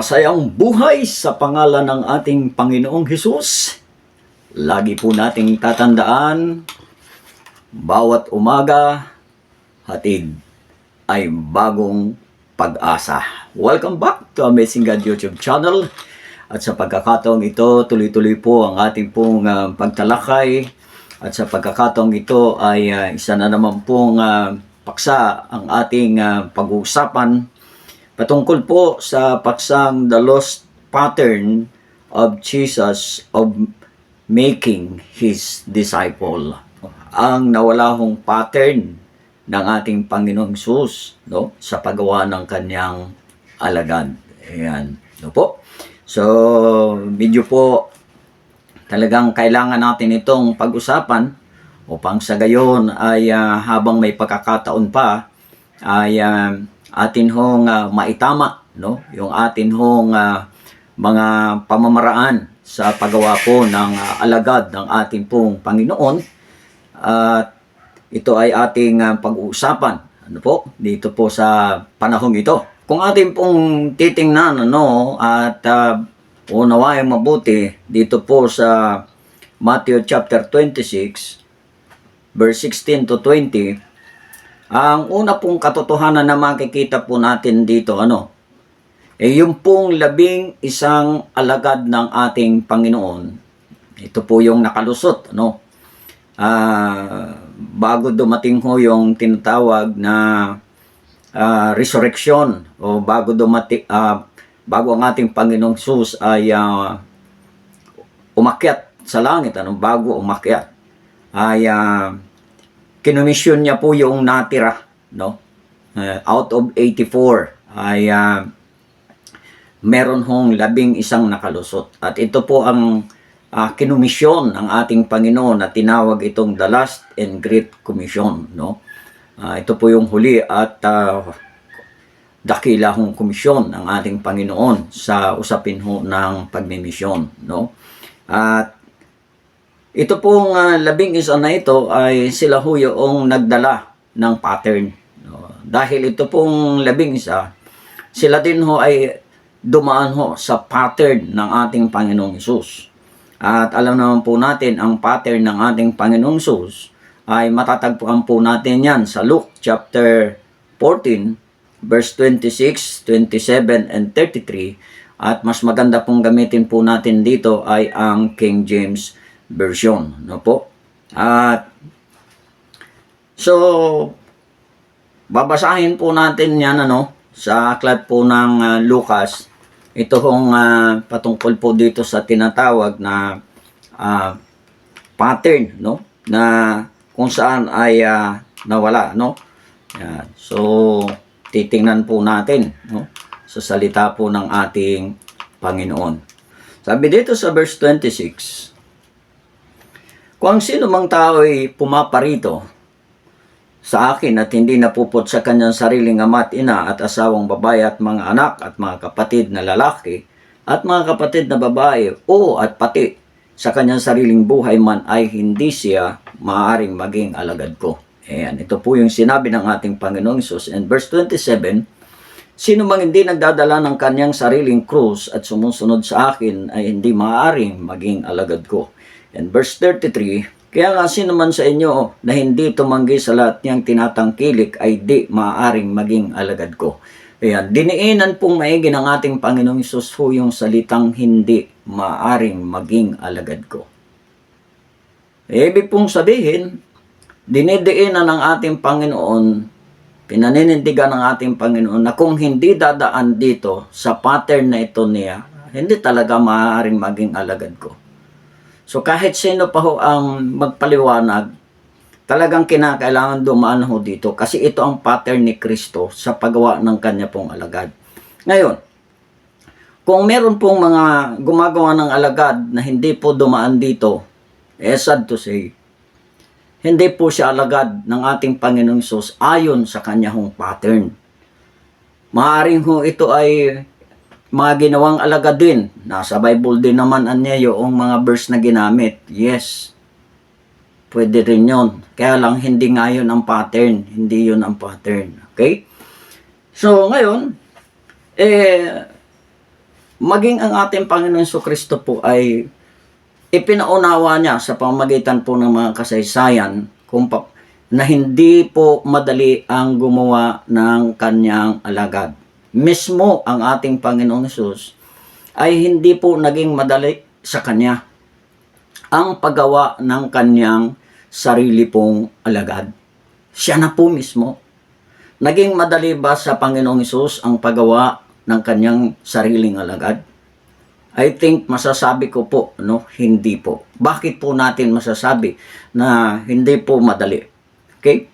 Masayang buhay sa pangalan ng ating Panginoong Hesus. Lagi po nating tatandaan, bawat umaga, hatid ay bagong pag-asa. Welcome back to Amazing God YouTube channel. At sa pagkakataong ito, tuloy-tuloy po ang ating pong ah, pagtalakay. At sa pagkakataong ito ay ah, isa na naman pong ah, paksa ang ating ah, pag-uusapan patungkol po sa paksang the lost pattern of Jesus of making His disciple. Ang nawala hong pattern ng ating Panginoong Sus no, sa paggawa ng kanyang alagad. Ayan. No po. So, medyo po talagang kailangan natin itong pag-usapan upang sa gayon ay ah, habang may pagkakataon pa ay ah, atin hong ah, maitama no? Yung atin hong ah, mga pamamaraan sa paggawa po ng ah, alagad ng ating pong Panginoon. At ito ay ating ah, pag-uusapan ano po dito po sa panahong ito. Kung ating pong titingnan ano at uh, unawain mabuti dito po sa Matthew chapter 26 verse 16 to 20 ang una pong katotohanan na makikita po natin dito ano eh yung pong labing isang alagad ng ating Panginoon. Ito po yung nakalusot ano. Ah, bago dumating ho yung tinatawag na ah, resurrection o bago dumating ah, bago ang ating Panginoong Sus ay ah, umakyat sa langit ano bago umakyat ay uh, kinomisyon niya po yung natira no? Uh, out of 84 ay ah, meron hong labing isang nakalusot. At ito po ang uh, kinumisyon ng ating Panginoon na tinawag itong the last and great commission no? Ah, ito po yung huli at ah, dakila hong komisyon ng ating Panginoon sa usapin ho ng pagmimisyon no? At ito pong ah, labing isa na ito ay sila ho yung nagdala ng pattern no? dahil ito pong labing isa sila din ho ay dumaan ho sa pattern ng ating Panginoong Isus at alam naman po natin ang pattern ng ating Panginoong Isus ay matatagpuan po natin yan sa Luke chapter 14 verse 26, 27, and 33 at mas maganda pong gamitin po natin dito ay ang King James Version. No po? At so babasahin po natin yan ano sa aklat po ng ah, Lucas ito hong ah, patungkol po dito sa tinatawag na ah, pattern no na kung saan ay ah, nawala no yan. so titingnan po natin no sa salita po ng ating Panginoon sabi dito sa verse 26 kung ang sino mang tao ay pumaparito sa akin at hindi napupot sa kanyang sariling ama at ina at asawang babae at mga anak at mga kapatid na lalaki at mga kapatid na babae o at pati sa kanyang sariling buhay man ay hindi siya maaaring maging alagad ko. Ayan, ito po yung sinabi ng ating Panginoong Isus. And verse 27, Sino mang hindi nagdadala ng kanyang sariling krus at sumusunod sa akin ay hindi maaaring maging alagad ko. And verse 33, Kaya nga sino man sa inyo na hindi tumanggi sa lahat niyang tinatangkilik ay di maaaring maging alagad ko. Ayan, diniinan pong maigi ng ating Panginoong Isus ho yung salitang hindi maaring maging alagad ko. Ibig pong sabihin, dinidiinan ng ating Panginoon, pinaninindigan ng ating Panginoon na kung hindi dadaan dito sa pattern na ito niya, hindi talaga maaaring maging alagad ko. So kahit sino pa ho ang magpaliwanag, talagang kinakailangan dumaan ho dito kasi ito ang pattern ni Kristo sa paggawa ng kanya pong alagad. Ngayon, kung meron pong mga gumagawa ng alagad na hindi po dumaan dito, eh sad to say, hindi po siya alagad ng ating Panginoong Sus ayon sa kanya hong pattern. Maaring ho ito ay mga ginawang alagad din. Nasa Bible din naman anya yung mga verse na ginamit. Yes, pwede rin yon. Kaya lang hindi nga yun ang pattern. Hindi yun ang pattern. Okay? So, ngayon, eh, maging ang ating Panginoon Hesus Kristo po ay ipinaunawa niya sa pamamagitan po ng mga kasaysayan kung pa, na hindi po madali ang gumawa ng kanyang alagad. Mismo ang ating Panginoong Hesus ay hindi po naging madali sa kanya ang paggawa ng kanyang sarili pong alagad. Siya na po mismo. Naging madali ba sa Panginoong Hesus ang paggawa ng kanyang sariling alagad? I think masasabi ko po, no, hindi po. Bakit po natin masasabi na hindi po madali? Okay?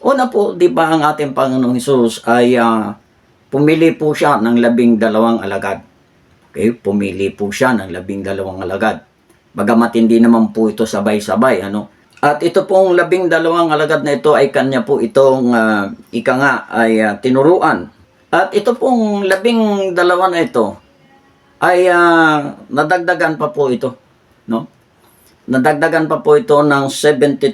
Una po, di ba ang ating Panginoong Hesus ay ah, pumili po siya ng labing dalawang alagad. Okay? Pumili po siya ng labing dalawang alagad. Bagamat hindi naman po ito sabay-sabay, ano? At ito pong labing dalawang alagad na ito ay kanya po itong ah, ika nga ay ah, tinuruan. At ito pong labing dalawa na ito ay ah, nadagdagan pa po ito, no? Nadagdagan pa po ito ng 72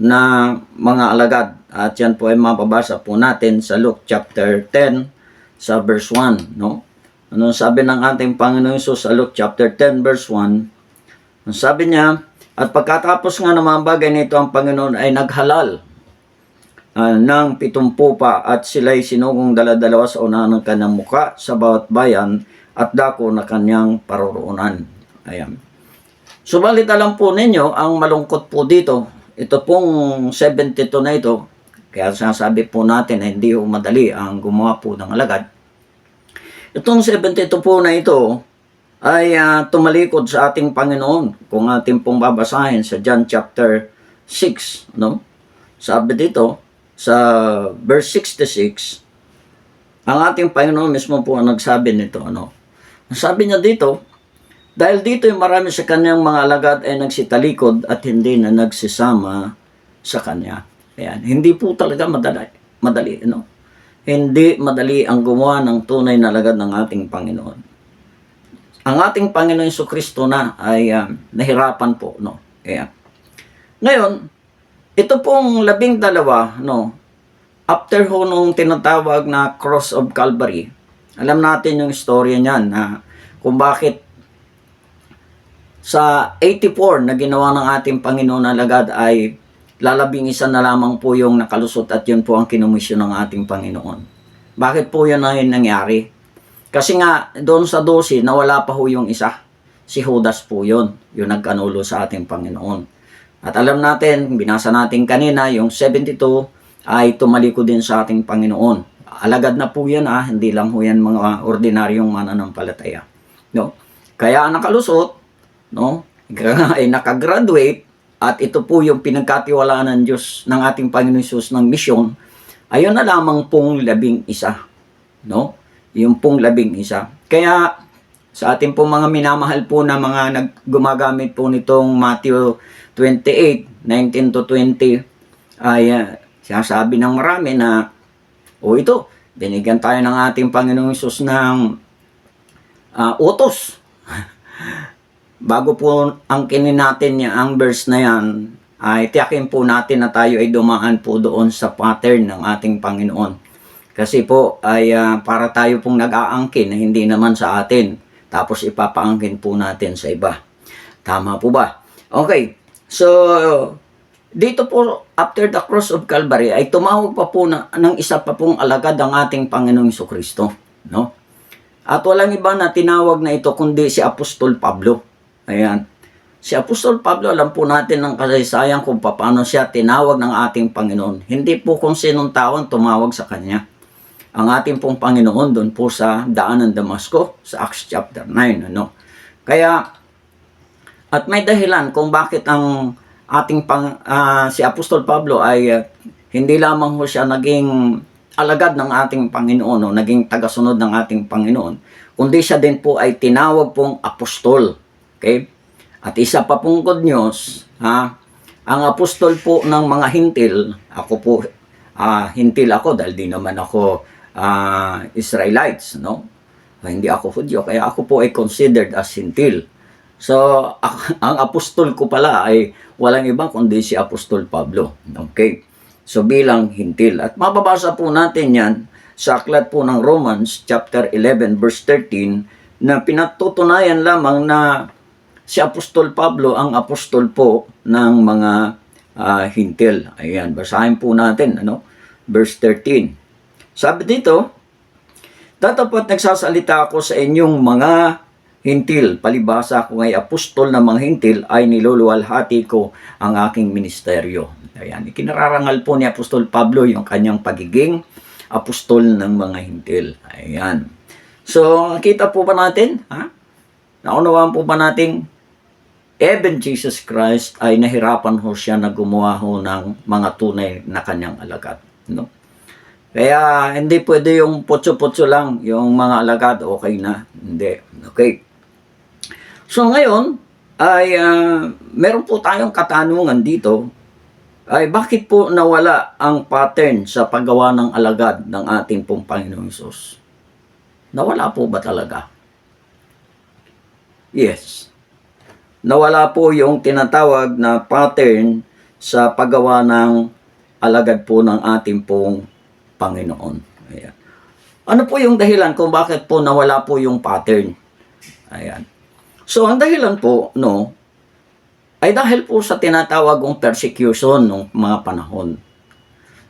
na mga alagad. At yan po ay mapabasa po natin sa Luke chapter 10 sa verse 1, no? Ano sabi ng ating Panginoon Hesus sa Luke chapter 10 verse 1? Ang sabi niya, at pagkatapos nga ng mga bagay nito, ang Panginoon ay naghalal ah, ng pitumpu pa at sila'y sinugong daladalawa sa unahan ng kanyang muka sa bawat bayan at dako na kanyang paroroonan. Ayan. Subalit alam po ninyo, ang malungkot po dito, ito pong 72 na ito, kaya sinasabi po natin na hindi po madali ang gumawa po ng alagad. Itong 72 po na ito ay ah, tumalikod sa ating Panginoon. Kung ating pong babasahin sa John chapter 6, no? Sabi dito, sa verse 66, ang ating Panginoon mismo po ang nagsabi nito, ano? Sabi niya dito, dahil dito yung marami sa kanyang mga alagad ay nagsitalikod at hindi na nagsisama sa kanya. Ayan. Hindi po talaga madali. Madali, no? Hindi madali ang gumawa ng tunay na alagad ng ating Panginoon. Ang ating Panginoon Yesu Kristo na ay ah, nahirapan po, no? Ayan. Ngayon, ito pong labing dalawa, no? After ho nung tinatawag na Cross of Calvary, alam natin yung storya niyan na kung bakit sa 84 na ginawa ng ating Panginoon na lagad ay lalabing isa na lamang po yung nakalusot at yun po ang kinumisyon ng ating Panginoon. Bakit po yun ay nangyari? Kasi nga doon sa 12 nawala pa ho yung isa. Si Judas po yun, yung nagkanulo sa ating Panginoon. At alam natin, binasa natin kanina, yung 72 ay tumaliko din sa ating Panginoon. Alagad na po yan ah, hindi lang ho yan mga ordinaryong mananampalataya. No? Kaya ang nakalusot, no? ay nakagraduate at ito po yung pinagkatiwalaan ng Diyos ng ating Panginoon Jesus ng misyon, ayun na lamang pong labing isa. No? Yung pong labing isa. Kaya sa ating pong mga minamahal po na mga nag gumagamit po nitong Matthew 28, 19 to 20, ay uh, sinasabi ng marami na, o ito, binigyan tayo ng ating Panginoong Isus ng ah, utos. Bago po ang kinin natin niya, ang verse na yan, ay tiyakin po natin na tayo ay dumaan po doon sa pattern ng ating Panginoon. Kasi po ay ah, para tayo pong nag-aangkin na hindi naman sa atin. Tapos ipapaangkin po natin sa iba. Tama po ba? Okay. So, dito po, after the cross of Calvary, ay tumawag pa po na, ng isa pa pong alagad ang ating Panginoong Kristo. No? At walang iba na tinawag na ito kundi si Apostol Pablo. Ayan. Si Apostol Pablo, alam po natin ng kasaysayan kung paano siya tinawag ng ating Panginoon. Hindi po kung sinong tao ang tumawag sa kanya. Ang ating pong Panginoon doon po sa daan ng Damasco, sa Acts chapter 9. Ano? Kaya, at may dahilan kung bakit ang ating pang, ah, si Apostol Pablo ay ah, hindi lamang ho siya naging alagad ng ating Panginoon o naging tagasunod ng ating Panginoon, kundi siya din po ay tinawag pong apostol. Okay? At isa pa pong good news, ha? Ang apostol po ng mga hintil, ako po, ah, hintil ako dahil di naman ako ah, Israelites, no? Ah, hindi ako Hudyo, kaya ako po ay considered as hintil. So, ang apostol ko pala ay walang iba kundi si Apostol Pablo. Okay? So, bilang hintil. At mababasa po natin yan sa aklat po ng Romans chapter 11 verse 13 na pinatutunayan lamang na si Apostol Pablo ang apostol po ng mga ah, hintil. Ayan, basahin po natin, ano? Verse 13. Sabi dito, Tatapat nagsasalita ako sa inyong mga hintil. Palibasa kung ay apostol ng mga hintil ay niluluwalhati ko ang aking ministeryo. Ayan, ikinararangal po ni Apostol Pablo yung kanyang pagiging apostol ng mga hintil. Ayan. So, kita po ba natin? Ha? Naunawaan po ba nating even Jesus Christ ay nahirapan ho siya na gumawa ho ng mga tunay na kanyang alagad. No? Kaya hindi pwede yung putso-putso lang, yung mga alagad, okay na. Hindi. Okay. So ngayon, ay ah, meron po tayong katanungan dito, ay bakit po nawala ang pattern sa paggawa ng alagad ng ating pong Panginoong Isus? Nawala po ba talaga? Yes. Nawala po yung tinatawag na pattern sa paggawa ng alagad po ng ating pong Panginoon. Ayan. Ano po yung dahilan kung bakit po nawala po yung pattern? Ayan. So, ang dahilan po, no, ay dahil po sa tinatawag kong persecution ng mga panahon.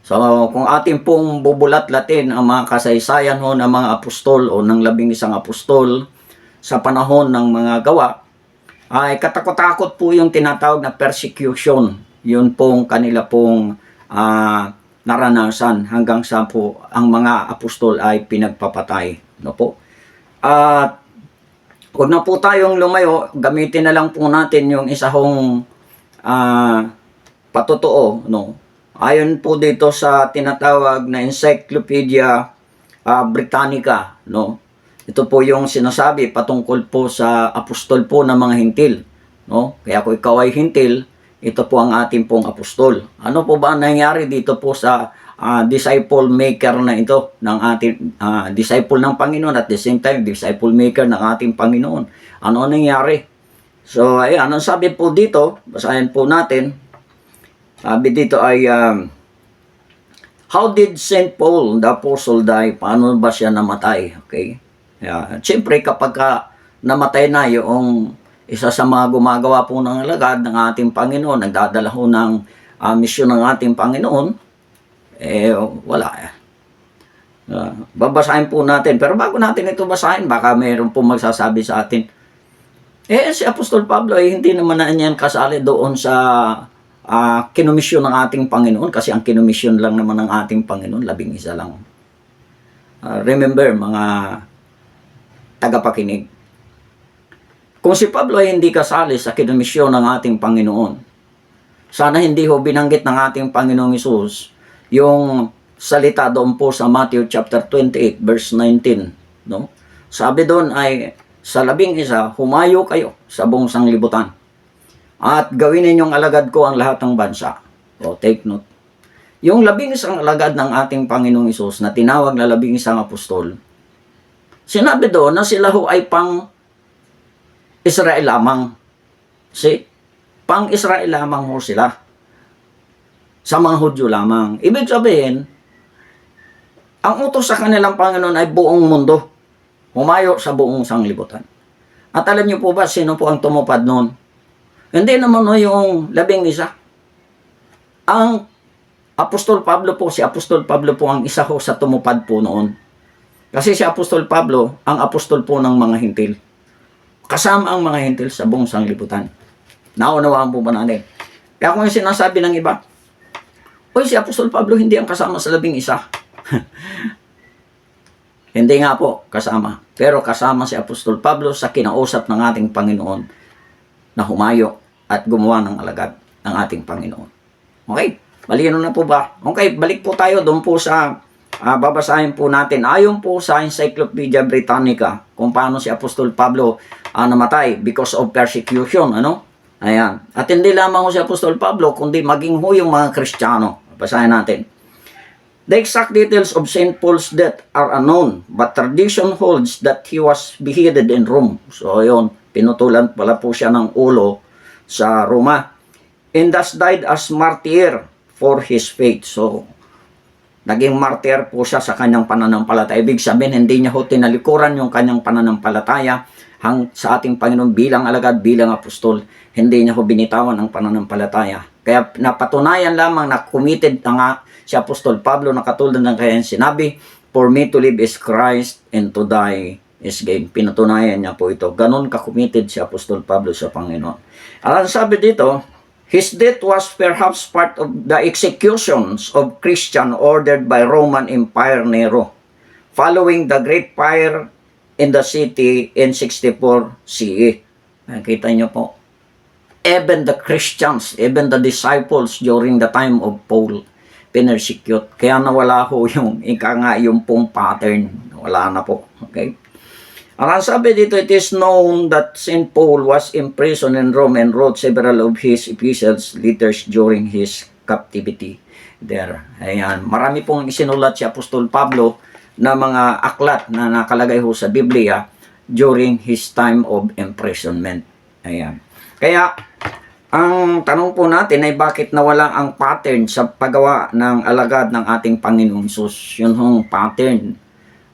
So, kung ating pong bubulat-latin ang mga kasaysayan ho ng mga apostol o ng labing isang apostol sa panahon ng mga gawa, ay katakot-takot po yung tinatawag na persecution. Yun pong kanila pong ah, naranasan hanggang sa po ang mga apostol ay pinagpapatay. No po? At huwag na po tayong lumayo, gamitin na lang po natin yung isa hong ah, patotoo. No? Ayon po dito sa tinatawag na Encyclopedia ah, Britannica. No? Ito po yung sinasabi patungkol po sa apostol po ng mga hintil. No? Kaya kung ikaw ay hintil, ito po ang ating pong apostol. Ano po ba ang nangyari dito po sa ah, disciple maker na ito ng ating ah, disciple ng Panginoon at the same time disciple maker ng ating Panginoon? Ano ang nangyari? So, ayan, ang sabi po dito, basahin po natin. Sabi dito ay um, How did St. Paul, the apostle, die? Paano ba siya namatay? Okay? Yeah. Siyempre, kapag ka namatay na yung isa sa mga gumagawa po ng alagad ng ating Panginoon, nagdadala ho ng ah, misyon ng ating Panginoon, eh, wala. Ah, babasahin po natin. Pero bago natin ito basahin, baka mayroon po magsasabi sa atin, eh, si Apostol Pablo, eh, hindi naman na niyan kasali doon sa ah, kinomisyon ng ating Panginoon kasi ang kinomisyon lang naman ng ating Panginoon, labing isa lang. Ah, remember, mga tagapakinig, kung si Pablo ay hindi kasali sa kinomisyon ng ating Panginoon, sana hindi ho binanggit ng ating Panginoong Isus yung salita doon po sa Matthew chapter 28 verse 19. No? Sabi doon ay, sa labing isa, humayo kayo sa buong sanglibutan at gawin ninyong alagad ko ang lahat ng bansa. O, take note. Yung labing isang alagad ng ating Panginoong Isus na tinawag na labing isang apostol, sinabi doon na sila ho ay pang Israel lamang. See? Pang Israel lamang ho sila. Sa mga Hudyo lamang. Ibig sabihin, ang utos sa kanilang Panginoon ay buong mundo. Humayo sa buong sanglibutan. At alam niyo po ba sino po ang tumupad noon? Hindi naman no yung labing isa. Ang Apostol Pablo po, si Apostol Pablo po ang isa ho sa tumupad po noon. Kasi si Apostol Pablo, ang apostol po ng mga hintil. Kasama ang mga hintil sa buong sanglibutan. Naunawaan po ba natin? Kaya kung yung sinasabi ng iba, Uy, si Apostol Pablo hindi ang kasama sa labing isa. hindi nga po kasama. Pero kasama si Apostol Pablo sa kinausap ng ating Panginoon na humayo at gumawa ng alagad ng ating Panginoon. Okay? Malino na po ba? Okay, balik po tayo doon po sa ah, babasahin po natin. Ayon po sa Encyclopedia Britannica kung paano si Apostol Pablo ah, namatay because of persecution. Ano? Ayan. At hindi lamang si Apostol Pablo, kundi maging ho yung mga Kristiyano. Basahin natin. The exact details of St. Paul's death are unknown, but tradition holds that he was beheaded in Rome. So, yun, pinutulan pala po siya ng ulo sa Roma. And thus died as martyr for his faith. So, naging martyr po siya sa kanyang pananampalataya. Ibig sabihin, hindi niya ho tinalikuran yung kanyang pananampalataya hang sa ating Panginoon bilang alagad, bilang apostol. Hindi niya ho binitawan ang pananampalataya. Kaya napatunayan lamang na committed na nga si Apostol Pablo na katulad ng kanyang sinabi, For me to live is Christ and to die is gain. Pinatunayan niya po ito. Ganon ka-committed si Apostol Pablo sa Panginoon. Ang sabi dito, His death was perhaps part of the executions of Christian ordered by Roman Empire Nero following the Great Fire in the city in 64 CE. Nakita niyo po. Even the Christians, even the disciples during the time of Paul, pinersecute. Kaya nawala ho yung, ika nga, yung pong pattern. Wala na po. Okay? Ang sabi dito, it is known that St. Paul was imprisoned in Rome and wrote several of his epistles, letters during his captivity there. Ayan. Marami pong isinulat si Apostol Pablo na mga aklat na nakalagay ho sa Biblia during his time of imprisonment. Ayan. Kaya, ang tanong po natin ay bakit nawala ang pattern sa paggawa ng alagad ng ating Panginoon Sus? Yun hong pattern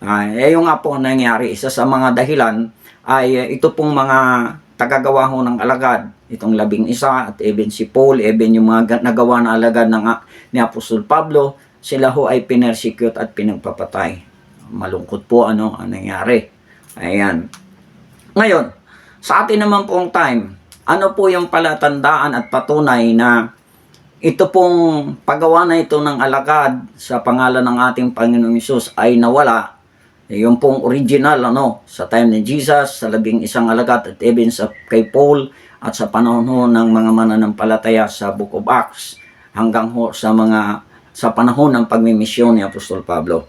Ah, eh yung nga po ang nangyari, isa sa mga dahilan ay eh, ito pong mga tagagawa ho ng alagad, itong labing isa at even si Paul, even yung mga ga- nagawa na alagad ng, ni Apostol Pablo, sila ho ay pinersecute at pinagpapatay. Malungkot po ano ang nangyari. Ayan. Ngayon, sa atin naman pong time, ano po yung palatandaan at patunay na ito pong paggawa na ito ng alagad sa pangalan ng ating Panginoong Isus ay nawala yung pong original ano sa time ni Jesus sa labing isang alagad at even sa kay Paul at sa panahon ho ng mga mananampalataya sa Book of Acts hanggang ho sa mga sa panahon ng pagmimisyon ni Apostol Pablo.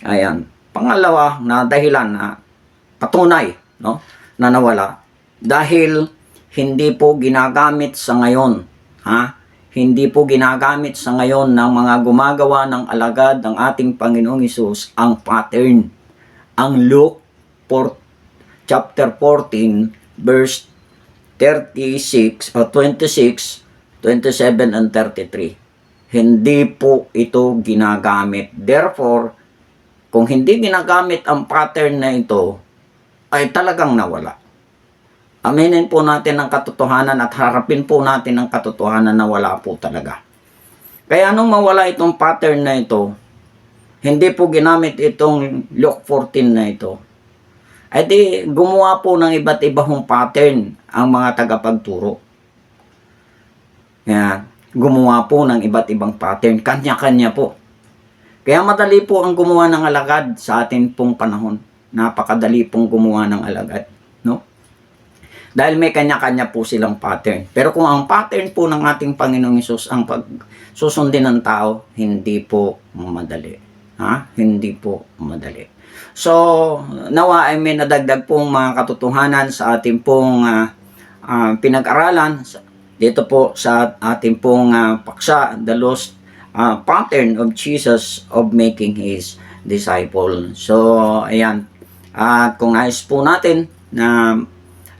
Ayan. Pangalawa na dahilan na patunay no na nawala dahil hindi po ginagamit sa ngayon ha hindi po ginagamit sa ngayon ng mga gumagawa ng alagad ng ating Panginoong Isus ang pattern ang Luke 4, chapter 14, verse 36 o 26, 27 and 33. Hindi po ito ginagamit. Therefore, kung hindi ginagamit ang pattern na ito, ay talagang nawala. Aminin po natin ang katotohanan at harapin po natin ang katotohanan na wala po talaga. Kaya nung mawala itong pattern na ito, hindi po ginamit itong Luke 14 na ito. Ay di gumawa po ng iba't ibang pattern ang mga tagapagturo. Yan. Gumawa po ng iba't ibang pattern. Kanya-kanya po. Kaya madali po ang gumawa ng alagad sa atin pong panahon. Napakadali pong gumawa ng alagad. No? Dahil may kanya-kanya po silang pattern. Pero kung ang pattern po ng ating Panginoong Isus ang pag susundin ng tao, hindi po madali. Ha? Hindi po madali. So, nawa ay may nadagdag pong mga katotohanan sa ating pong ah, ah, pinag-aralan dito po sa ating pong ah, paksa, the lost ah, pattern of Jesus of making His disciple. So, ayan. At kung nais po natin na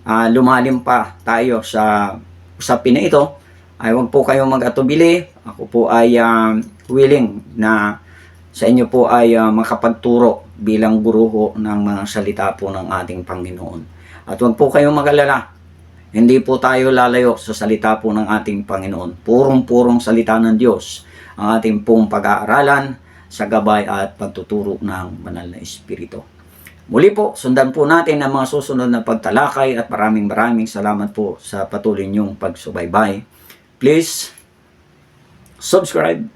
ah, lumalim pa tayo sa usapin na ito, ay huwag po kayong mag-atubili. Ako po ay ah, willing na sa inyo po ay ah, makapagturo bilang guro ho ng mga salita po ng ating Panginoon. At huwag po kayong mag-alala. Hindi po tayo lalayo sa salita po ng ating Panginoon. Purong-purong salita ng Diyos ang ating pong pag-aaralan sa gabay at pagtuturo ng banal na Espiritu. Muli po, sundan po natin ang mga susunod na pagtalakay at maraming maraming salamat po sa patuloy niyong pagsubaybay. Please, subscribe,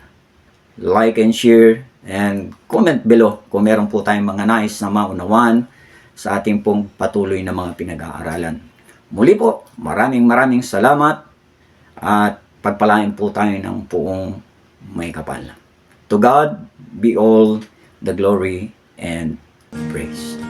like and share, and comment below kung meron po tayong mga nais na maunawan sa ating pong patuloy na mga pinag-aaralan. Muli po, maraming maraming salamat at pagpalain po tayo ng puong may kapal. To God be all the glory and praise.